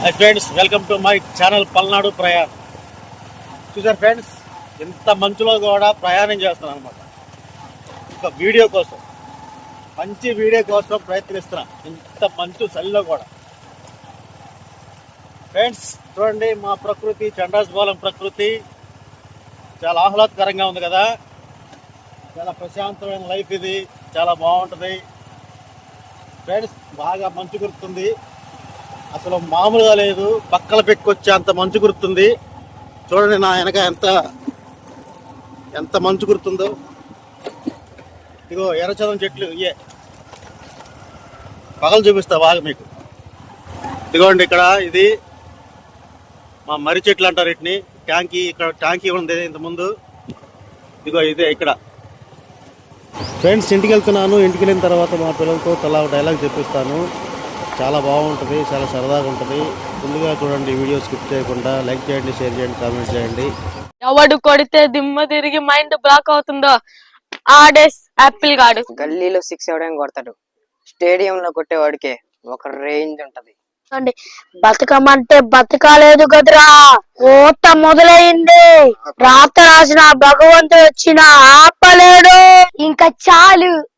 Hi friends welcome to my channel Palnadu ప్రయాణం చూసారు friends ఇంత మంచులో కూడా ప్రయాణం చేస్తున్నాను అనమాట ఒక వీడియో కోసం మంచి వీడియో కోసం ప్రయత్నిస్తున్నాను. ఇంత మంచు చలిలో కూడా. ఫ్రెండ్స్ చూడండి మా ప్రకృతి చండాస్బాలం ప్రకృతి చాలా ఆహ్లాదకరంగా ఉంది కదా. చాలా ప్రశాంతమైన లైఫ్ ఇది. చాలా బాగుంటుంది. ఫ్రెండ్స్ బాగా మంచు కురుతుంది అసలు మామూలుగా లేదు. పక్కల పెక్కొచ్చే అంత మంచు కురుతుంది. చూడండి నా వెనక ఎంత ఎంత మంచు కురుతుందో. ఇదిగో ఎర్రచదం చెట్లు ఇయే పగలు చూపిస్తా బాగా మీకు. ఇదిగోండి ఇక్కడ ఇది. మా మర్రి చెట్లు అంటారు వీటిని. ట్యాంకీ ఇక్కడ ట్యాంకీ ఉంది ఇంత ముందు. ఇదిగో ఇదే ఇక్కడ. ఫ్రెండ్స్ ఇంటికి వెళ్తున్నాను. ఇంటికి వెళ్ళిన తర్వాత మా పిల్లలతో తలా డైలాగ్ చెప్పిస్తాను. చాలా బాగుంటుంది చాలా సరదాగా ఉంటుంది. ముందుగా చూడండి వీడియో స్కిప్ చేయకుండా లైక్ చేయండి షేర్ చేయండి కామెంట్ చేయండి. ఎవడు కొడితే దిమ్మ తిరిగి మైండ్ బ్లాక్ అవుతుందో ఆడే యాపిల్ గాడు. గల్లీలో సిక్స్ ఎవడైనా కొడతాడు. స్టేడియంలో కొట్టేవాడికే ఒక రేంజ్ ఉంటది. అండి బతకమంటే బతకాలేదు కదరా. కోత మొదలైంది. రాత రాసిన భగవంతుడు వచ్చిన ఆపలేడు. ఇంకా చాలు.